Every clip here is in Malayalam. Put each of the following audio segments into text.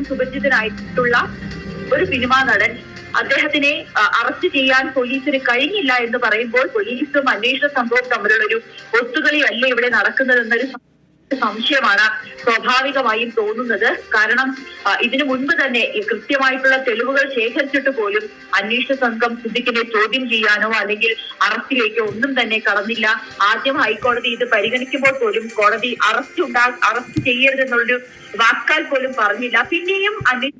ഏറ്റവും സുപരിചിതനായിട്ടുള്ള ഒരു സിനിമാ നടൻ. അദ്ദേഹത്തിനെ അറസ്റ്റ് ചെയ്യാൻ പോലീസിന് കഴിഞ്ഞില്ല എന്ന് പറയുമ്പോൾ പോലീസും അന്വേഷണ സംഭവം തമ്മിലുള്ള ഒരു ഒത്തുകളിയല്ല ഇവിടെ നടക്കുന്നതെന്നൊരു സംശയമാണ് സ്വാഭാവികമായും തോന്നുന്നത്. കാരണം ഇതിനു മുൻപ് തന്നെ കൃത്യമായിട്ടുള്ള തെളിവുകൾ ശേഖരിച്ചിട്ട് പോലും അന്വേഷണ സംഘം സിദ്ദിഖിനെ ചോദ്യം ചെയ്യാനോ അല്ലെങ്കിൽ അറസ്റ്റിലേക്കോ ഒന്നും തന്നെ കടന്നില്ല. ആദ്യം ഹൈക്കോടതി ഇത് പരിഗണിക്കുമ്പോൾ പോലും കോടതി അറസ്റ്റ് ഉണ്ടാ അറസ്റ്റ് ചെയ്യരുതെന്നുള്ളൊരു വാക്കാൽ പോലും പറഞ്ഞില്ല. പിന്നെയും അന്വേഷണ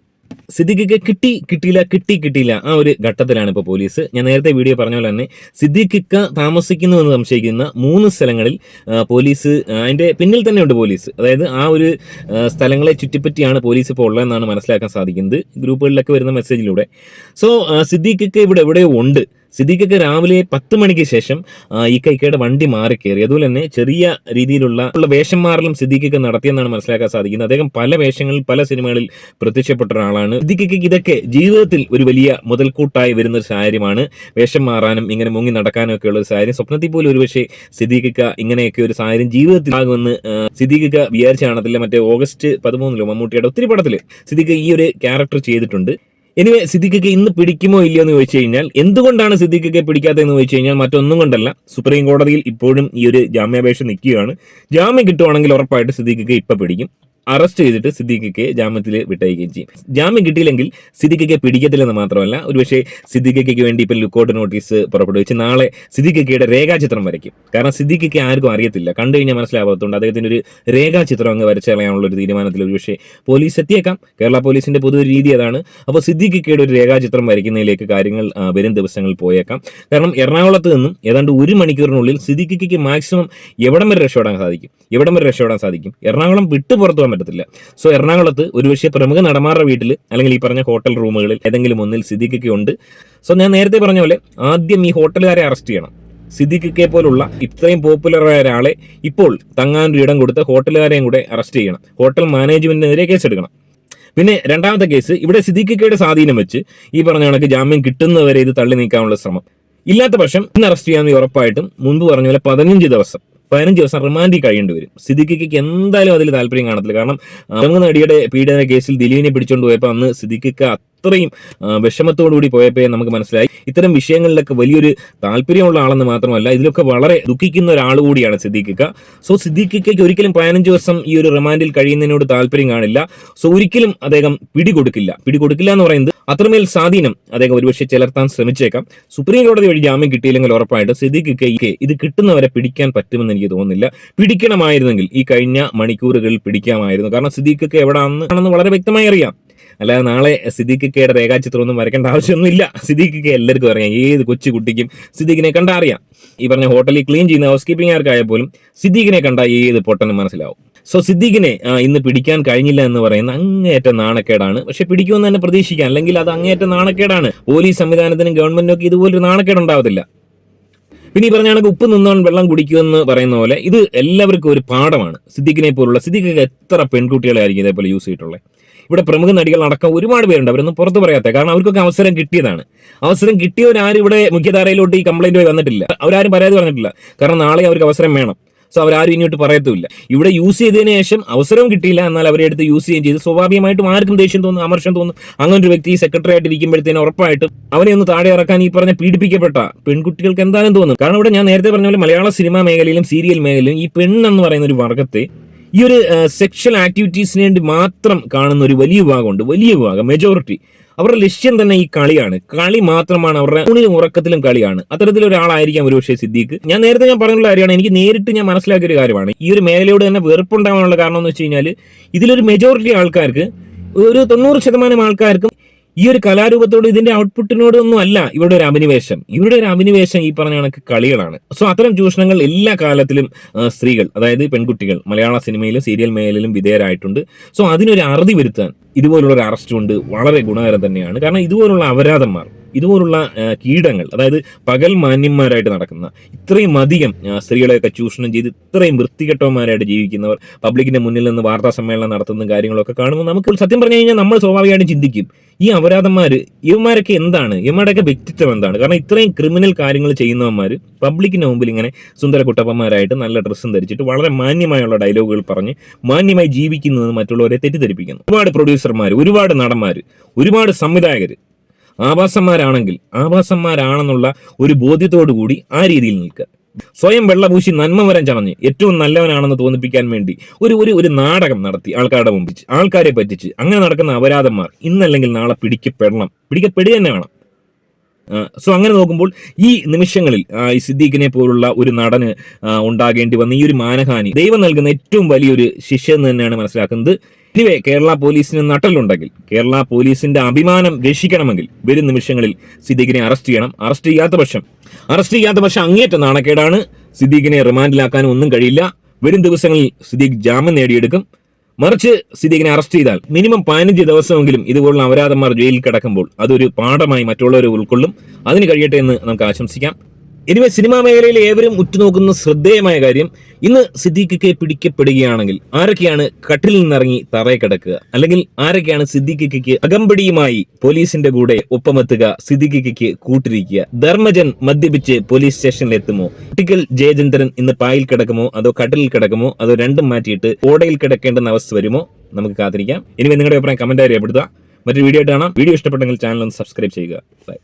സിദ്ദിഖിക്ക് കിട്ടി കിട്ടിയില്ല കിട്ടി കിട്ടിയില്ല. ആ ഒരു ഘട്ടത്തിലാണ് ഇപ്പോൾ പോലീസ്. ഞാൻ നേരത്തെ വീഡിയോ പറഞ്ഞ പോലെ തന്നെ താമസിക്കുന്നു എന്ന് സംശയിക്കുന്ന മൂന്ന് സ്ഥലങ്ങളിൽ പോലീസ് അതിന്റെ പിന്നിൽ പിന്നിൽ തന്നെയുണ്ട് പോലീസ്. അതായത് ആ ഒരു സ്ഥലങ്ങളെ ചുറ്റിപ്പറ്റിയാണ് പോലീസ് ഇപ്പോൾ ഉള്ളതെന്നാണ് മനസ്സിലാക്കാൻ സാധിക്കുന്നത്. ഗ്രൂപ്പുകളിലൊക്കെ വരുന്ന മെസ്സേജിലൂടെ സോ സിദ്ദിഖിക്ക് ഇവിടെ എവിടെയോ ഉണ്ട്. സിദ്ദിഖൊക്കെ രാവിലെ പത്ത് മണിക്ക് ശേഷം ഈ കൈക്കയുടെ വണ്ടി മാറി കയറി അതുപോലെ തന്നെ ചെറിയ രീതിയിലുള്ള വേഷം മാറലും സിദ്ദിഖൊക്കെ നടത്തിയെന്നാണ് മനസ്സിലാക്കാൻ സാധിക്കുന്നത്. അദ്ദേഹം പല വേഷങ്ങളിൽ പല സിനിമകളിൽ പ്രത്യക്ഷപ്പെട്ട ഒരാളാണ്. സിദ്ദിഖിക്ക് ഇതൊക്കെ ജീവിതത്തിൽ ഒരു വലിയ മുതൽക്കൂട്ടായി വരുന്ന ഒരു സാഹചര്യമാണ്. വേഷം മാറാനും ഇങ്ങനെ മുങ്ങി നടക്കാനും ഒക്കെ ഉള്ള ഒരു സാഹചര്യം. സ്വപ്നത്തിൽ പോലും ഒരുപക്ഷെ സിദ്ദിഖിക്ക ഇങ്ങനെയൊക്കെ ഒരു സാഹചര്യം ജീവിതത്തിൽ ആകുമെന്ന് സിദ്ദിഖിക്ക മറ്റേ ഓഗസ്റ്റ് പതിമൂന്നിലോ മമ്മൂട്ടിയുടെ ഒത്തിരി പടത്തിൽ സിദ്ദിഖ് ഈ ഒരു ക്യാരക്ടർ ചെയ്തിട്ടുണ്ട്. എനിവേ സിദ്ദിഖിക്ക് ഇന്ന് പിടിക്കുമോ ഇല്ലയോ എന്ന് ചോദിച്ചു കഴിഞ്ഞാൽ എന്തുകൊണ്ടാണ് സിദ്ദിഖിക്ക് പിടിക്കാത്തതെന്ന് ചോദിച്ചു കഴിഞ്ഞാൽ മറ്റൊന്നും കൊണ്ടല്ല. സുപ്രീം കോടതിയിൽ ഇപ്പോഴും ഈ ഒരു ജാമ്യാപേക്ഷ നിൽക്കുകയാണ്. ജാമ്യം കിട്ടുവാണെങ്കിൽ ഉറപ്പായിട്ട് സിദ്ദിഖിക്ക് ഇപ്പം പിടിക്കും. അറസ്റ്റ് ചെയ്തിട്ട് സിദ്ദിഖിക്ക് ജാമ്യത്തിൽ വിട്ടയക്കുകയും ചെയ്യും. ജാമ്യം കിട്ടിയില്ലെങ്കിൽ സിദ്ദിഖിക്ക് പിടിക്കത്തില്ലെന്ന് മാത്രമല്ല ഒരുപക്ഷെ സിദ്ദിഖിക്ക് വേണ്ടി ഇപ്പം ലുക്കൗട്ട് നോട്ടീസ് പുറപ്പെടുവിച്ച് നാളെ സിദ്ദിഖിക്കയുടെ രേഖാചിത്രം വരയ്ക്കും. കാരണം സിദ്ദിഖിക്ക് ആർക്കും അറിയത്തില്ല. കണ്ടു കഴിഞ്ഞാൽ മനസ്സിലാവാത്തതുകൊണ്ട് അദ്ദേഹത്തിന്റെ ഒരു രേഖാചിത്രം അങ്ങ് വരച്ചു കളയാനുള്ള ഒരു തീരുമാനത്തിൽ ഒരുപക്ഷെ പോലീസ് എത്തിയേക്കാം. കേരള പോലീസിന്റെ പൊതു രീതി അതാണ്. അപ്പോൾ സിദ്ദിഖിക്കയുടെ ഒരു രേഖാചിത്രം വരയ്ക്കുന്നതിലേക്ക് കാര്യങ്ങൾ വരും ദിവസങ്ങളിൽ പോയേക്കാം. കാരണം എറണാകുളത്ത് നിന്നും ഏതാണ്ട് ഒരു മണിക്കൂറിനുള്ളിൽ സിദ്ദിഖിക്ക് മാക്സിമം എവിടം വരെ രക്ഷപ്പെടാൻ സാധിക്കും? എവിടം വരെ രക്ഷപ്പെടാൻ സാധിക്കും? എറണാകുളം വിട്ടു പുറത്തു പോകാൻ പറ്റത്തില്ല. സോ എറണാകുളത്ത് ഒരുപക്ഷെ പ്രമുഖ നടന്മാരുടെ വീട്ടിൽ അല്ലെങ്കിൽ ഈ പറഞ്ഞ ഹോട്ടൽ റൂമുകളിൽ ഏതെങ്കിലും ഒന്നിൽ സിദ്ദിഖൊക്കെ ഉണ്ട് സോ ഞാൻ നേരത്തെ പറഞ്ഞ പോലെ ആദ്യം ഈ ഹോട്ടലുകാരെ അറസ്റ്റ് ചെയ്യണം. സിദ്ദിഖിക്കെ പോലുള്ള ഇത്രയും പോപ്പുലറായ ഒരാളെ ഇപ്പോൾ തങ്ങാനൊരു ഇടം കൊടുത്ത് ഹോട്ടലുകാരെയും കൂടെ അറസ്റ്റ് ചെയ്യണം. ഹോട്ടൽ മാനേജ്മെന്റിനെതിരെ കേസെടുക്കണം. പിന്നെ രണ്ടാമത്തെ കേസ് ഇവിടെ സിദ്ദിഖിക്കയുടെ സ്വാധീനം വെച്ച് ഈ പറഞ്ഞ കണക്ക് ജാമ്യം കിട്ടുന്നവരെ ഇത് തള്ളി നീക്കാനുള്ള ശ്രമം. ഇല്ലാത്ത പക്ഷം ഇന്ന് അറസ്റ്റ് ചെയ്യാമെന്ന് ഉറപ്പായിട്ടും മുൻപ് പറഞ്ഞ പോലെ പതിനഞ്ച് ദിവസം. പതിനഞ്ച് ദിവസം റിമാൻഡിൽ കഴിയേണ്ടി വരും. സിദ്ദിഖിക്ക് എന്തായാലും അതിൽ താല്പര്യം കാണത്തില്ല. കാരണം നടിയുടെ പീഡന കേസിൽ ദിലീപിനെ പിടിച്ചുകൊണ്ട് പോയപ്പോൾ അന്ന് സിദ്ദിഖിക്ക് അത്രയും വിഷമത്തോടുകൂടി പോയപ്പോൾ നമുക്ക് മനസ്സിലായി. ഇത്തരം വിഷയങ്ങളിലൊക്കെ വലിയൊരു താല്പര്യമുള്ള ആളെന്ന് മാത്രമല്ല ഇതിലൊക്കെ വളരെ ദുഃഖിക്കുന്ന ഒരാൾ കൂടിയാണ് സിദ്ദീഖിക്ക. സോ സിദ്ദീഖിക്കയ്ക്ക് ഒരിക്കലും പതിനഞ്ച് വർഷം ഈ ഒരു റിമാൻഡിൽ കഴിയുന്നതിനോട് താല്പര്യം കാണില്ല. സോ ഒരിക്കലും അദ്ദേഹം പിടികൊടുക്കില്ല. പിടികൊടുക്കില്ല എന്ന് പറയുന്നത് അത്രമേൽ സ്വാധീനം അദ്ദേഹം ഒരുപക്ഷെ ചിലർത്താൻ ശ്രമിച്ചേക്കാം. സുപ്രീം കോടതി വഴി ജാമ്യം കിട്ടിയില്ലെങ്കിൽ ഉറപ്പായിട്ട് സിദ്ദിഖിക്ക് ഇത് കിട്ടുന്നവരെ പിടിക്കാൻ പറ്റുമെന്ന് എനിക്ക് തോന്നുന്നില്ല. പിടിക്കണമായിരുന്നെങ്കിൽ ഈ കഴിഞ്ഞ മണിക്കൂറുകളിൽ പിടിക്കാമായിരുന്നു. കാരണം സിദ്ദീഖിക്ക എവിടെ ആണെന്ന് വളരെ വ്യക്തമായി അറിയാം. അല്ലാതെ നാളെ സിദ്ദിഖിക്കയുടെ രേഖാചിത്രം ഒന്നും വരയ്ക്കേണ്ട ആവശ്യമൊന്നുമില്ല. സിദ്ദിഖിക്ക് എല്ലാവർക്കും അറിയാം. ഏത് കൊച്ചു കുട്ടിക്കും സിദ്ദിഖിനെ കണ്ടാ അറിയാം. ഈ പറഞ്ഞ ഹോട്ടലിൽ ക്ലീൻ ചെയ്യുന്ന ഹൗസ് കീപ്പിംഗുകാർക്കായ പോലും സിദ്ദിഖിനെ കണ്ട ഏത് പൊട്ടനും മനസ്സിലാവും. സോ സിദ്ദിഖിനെ ഇന്ന് പിടിക്കാൻ കഴിഞ്ഞില്ല എന്ന് പറയുന്ന അങ്ങേറ്റ നാണക്കേടാണ്. പക്ഷെ പിടിക്കുമെന്ന് തന്നെ പ്രതീക്ഷിക്കാം. അല്ലെങ്കിൽ അത് അങ്ങേറ്റ നാണക്കേടാണ്. പോലീസ് സംവിധാനത്തിനും ഗവൺമെന്റിനും ഒക്കെ ഇതുപോലൊരു നാണക്കേട് ഉണ്ടാവത്തില്ല പിന്നെ ഈ പറഞ്ഞ ഉപ്പ് നിന്നോൺ വെള്ളം കുടിക്കുമെന്ന് പറയുന്ന പോലെ ഇത് എല്ലാവർക്കും ഒരു പാഠമാണ്. സിദ്ദിഖിനെ പോലുള്ള സിദ്ദിഖൊക്കെ എത്ര പെൺകുട്ടികളായിരിക്കും ഇതേപോലെ യൂസ് ചെയ്തിട്ടുള്ളത് ഇവിടെ പ്രമുഖ നടികൾ അടക്കം ഒരുപാട് പേരുണ്ട്. അവരൊന്നും പുറത്ത് പറയാത്ത. കാരണം അവർക്കൊക്കെ അവസരം കിട്ടിയതാണ്. അവസരം കിട്ടിയവരാരും ഇവിടെ മുഖ്യധാരയിലോട്ട് ഈ കംപ്ലൈന്റ് വന്നിട്ടില്ല. അവരാരും പരാതി പറഞ്ഞിട്ടില്ല. കാരണം നാളെ അവർക്ക് അവസരം വേണം. സോ അവരാരും ഇങ്ങോട്ട് പറയത്തുമില്ല. ഇവിടെ യൂസ് ചെയ്തതിന് ശേഷം അവസരവും കിട്ടിയില്ല. എന്നാൽ അവരെ അടുത്ത് യൂസ് ചെയ്യുകയും ചെയ്ത്. സ്വാഭാവികമായിട്ടും ആർക്കും ദേഷ്യം തോന്നും അമർഷം തോന്നും. അങ്ങനെ ഒരു വ്യക്തി സെക്രട്ടറി ആയിട്ട് ഇരിക്കുമ്പോഴത്തേനും ഉറപ്പായിട്ടും അവനെ ഒന്ന് താഴെ ഇറക്കാൻ ഈ പറഞ്ഞ പീഡിപ്പിക്കപ്പെട്ട പെൺകുട്ടികൾക്ക് എന്തായാലും തോന്നും. കാരണം ഇവിടെ ഞാൻ നേരത്തെ പറഞ്ഞ പോലെ മലയാള സിനിമാ മേഖലയിലും സീരിയൽ മേഖലയിലും ഈ പെണ്ണെന്ന് പറയുന്ന ഒരു വർഗത്തെ ഈ ഒരു സെക്ഷൽ ആക്ടിവിറ്റീസിന് വേണ്ടി മാത്രം കാണുന്ന ഒരു വലിയ വിഭാഗമുണ്ട്. വലിയ വിഭാഗം മെജോറിറ്റി അവരുടെ ലക്ഷ്യം തന്നെ ഈ കളിയാണ്. കളി മാത്രമാണ് അവരുടെ ഊണിലും ഉറക്കത്തിലും കളിയാണ്. അത്തരത്തിലൊരാളായിരിക്കാം ഒരുപക്ഷെ സിദ്ദീഖ്. ഞാൻ നേരത്തെ ഞാൻ പറഞ്ഞുള്ള കാര്യമാണ്. എനിക്ക് നേരിട്ട് ഞാൻ മനസ്സിലാക്കിയ ഒരു കാര്യമാണ്. ഈ ഒരു മേഖലയോട് തന്നെ വെറുപ്പുണ്ടാവാനുള്ള കാരണം എന്ന് വെച്ച് കഴിഞ്ഞാൽ ഇതിലൊരു മെജോറിറ്റി ആൾക്കാർക്ക് ഒരു തൊണ്ണൂറ് ശതമാനം ആൾക്കാർക്കും ഈ ഒരു കലാരൂപത്തോട് ഇതിന്റെ ഔട്ട്പുട്ടിനോട് ഒന്നും അല്ല ഇവരുടെ ഒരു അഭിനിവേശം. ഇവരുടെ ഒരു അഭിനിവേശം ഈ പറഞ്ഞ കണക്ക് കളികളാണ്. സോ അത്തരം ചൂഷണങ്ങൾ എല്ലാ കാലത്തിലും സ്ത്രീകൾ അതായത് പെൺകുട്ടികൾ മലയാള സിനിമയിലും സീരിയൽ മേഖലയിലും വിധേയരായിട്ടുണ്ട്. സോ അതിനൊരു അറുതി വരുത്താൻ ഇതുപോലുള്ള ഒരു അറസ്റ്റ് കൊണ്ട് വളരെ ഗുണകരം തന്നെയാണ്. കാരണം ഇതുപോലുള്ള അപരാധന്മാർ ഇതുപോലുള്ള കീടങ്ങൾ അതായത് പകൽ മാന്യന്മാരായിട്ട് നടക്കുന്ന ഇത്രയും അധികം സ്ത്രീകളെയൊക്കെ ചൂഷണം ചെയ്ത് ഇത്രയും വൃത്തികെട്ടവന്മാരായിട്ട് ജീവിക്കുന്നവർ പബ്ലിക്കിന്റെ മുന്നിൽ നിന്ന് വാർത്താ സമ്മേളനം നടത്തുന്ന കാര്യങ്ങളൊക്കെ കാണുമ്പോൾ നമുക്ക് സത്യം പറഞ്ഞു കഴിഞ്ഞാൽ നമ്മൾ സ്വാഭാവികമായിട്ടും ചിന്തിക്കും ഈ അപരാധന്മാർ ഇവന്മാരൊക്കെ എന്താണ്? ഇവന്മാരുടെയൊക്കെ വ്യക്തിത്വം എന്താണ്? കാരണം ഇത്രയും ക്രിമിനൽ കാര്യങ്ങൾ ചെയ്യുന്നവന്മാർ പബ്ലിക്കിന് മുമ്പിൽ ഇങ്ങനെ സുന്ദര കുട്ടപ്പന്മാരായിട്ട് നല്ല ഡ്രസ്സും ധരിച്ചിട്ട് വളരെ മാന്യമായുള്ള ഡയലോഗുകൾ പറഞ്ഞ് മാന്യമായി ജീവിക്കുന്നത് മറ്റുള്ളവരെ തെറ്റിദ്ധരിപ്പിക്കുന്നു. ഒരുപാട് പ്രൊഡ്യൂസർമാർ ഒരുപാട് നടന്മാർ ഒരുപാട് സംവിധായകർ ആഭാസന്മാരാണെങ്കിൽ ആഭാസന്മാരാണെന്നുള്ള ഒരു ബോധ്യത്തോടു കൂടി ആ രീതിയിൽ നിൽക്കുക. സ്വയം വെള്ളപൂശി നന്മ വരം ചണഞ്ഞ് ഏറ്റവും നല്ലവനാണെന്ന് തോന്നിപ്പിക്കാൻ വേണ്ടി ഒരു ഒരു ഒരു നാടകം നടത്തി ആൾക്കാരുടെ മുമ്പിൽ ആൾക്കാരെ പറ്റിച്ച്. അങ്ങനെ നടക്കുന്ന അപരാധന്മാർ ഇന്നല്ലെങ്കിൽ നാളെ പിടിക്കപ്പെടണം. പിടിക്കപ്പെടുക തന്നെ വേണം. സോ അങ്ങനെ നോക്കുമ്പോൾ ഈ നിമിഷങ്ങളിൽ ഈ സിദ്ദീഖിനെ പോലുള്ള ഒരു നടന് ഉണ്ടാകേണ്ടി വന്ന ഈ ഒരു മാനഹാനി ദൈവം നൽകുന്ന ഏറ്റവും വലിയൊരു ശിക്ഷ എന്ന് തന്നെയാണ് മനസ്സിലാക്കുന്നത്. ഇനിവേ കേരള പോലീസിന് നട്ടലുണ്ടെങ്കിൽ കേരള പോലീസിന്റെ അഭിമാനം രക്ഷിക്കണമെങ്കിൽ വരും നിമിഷങ്ങളിൽ സിദ്ദീഖിനെ അറസ്റ്റ് ചെയ്യണം. അറസ്റ്റ് ചെയ്യാത്ത പക്ഷം അറസ്റ്റ് ചെയ്യാത്ത പക്ഷം അങ്ങേറ്റ നാണക്കേടാണ്. സിദ്ദീഖിനെ റിമാൻഡിലാക്കാനും ഒന്നും കഴിയില്ല. വരും ദിവസങ്ങളിൽ സിദ്ദീഖ് ജാമ്യം നേടിയെടുക്കും. മറിച്ച് സിദ്ദീഖിനെ അറസ്റ്റ് ചെയ്താൽ മിനിമം പതിനഞ്ച് ദിവസമെങ്കിലും ഇതുപോലുള്ള അപരാധന്മാർ ജയിലിൽ കിടക്കുമ്പോൾ അതൊരു പാഠമായി മറ്റുള്ളവരെ ഉൾക്കൊള്ളും. അതിന് കഴിയട്ടെ എന്ന് നമുക്ക് ആശംസിക്കാം. ഇനിവേ സിനിമാ മേഖലയിൽ ഏവരും ഉറ്റുനോക്കുന്ന ശ്രദ്ധേയമായ കാര്യം ഇന്ന് സിദ്ദീഖിക്കെ പിടിക്കപ്പെടുകയാണെങ്കിൽ ആരൊക്കെയാണ് കട്ടിൽ നിന്നിറങ്ങി തറയെ കിടക്കുക? അല്ലെങ്കിൽ ആരൊക്കെയാണ് സിദ്ദീഖിക്ക് അകമ്പടിയുമായി പോലീസിന്റെ കൂടെ ഒപ്പമെത്തുക സിദ്ദിഖിക്ക് കൂട്ടിരിക്കുക? ധർമ്മജൻ മദ്യപിച്ച് പോലീസ് സ്റ്റേഷനിൽ എത്തുമോ? കുട്ടിക്കൽ ജയചന്ദ്രൻ ഇന്ന് പായിൽ കിടക്കുമോ? അതോ കട്ടിലിൽ കിടക്കുമോ? അതോ രണ്ടും മാറ്റിയിട്ട് ഓടയിൽ കിടക്കേണ്ടെന്ന അവസ്ഥ വരുമോ? നമുക്ക് കാത്തിരിക്കാം. ഇനി നിങ്ങളുടെ അഭിപ്രായം കമന്റ് അറിയപ്പെടുത്തുക മറ്റൊരു വീഡിയോ ആയിട്ട് കാണാം. വീഡിയോ ഇഷ്ടപ്പെട്ടെങ്കിൽ ചാനൽ ഒന്ന് സബ്സ്ക്രൈബ് ചെയ്യുക. ബൈ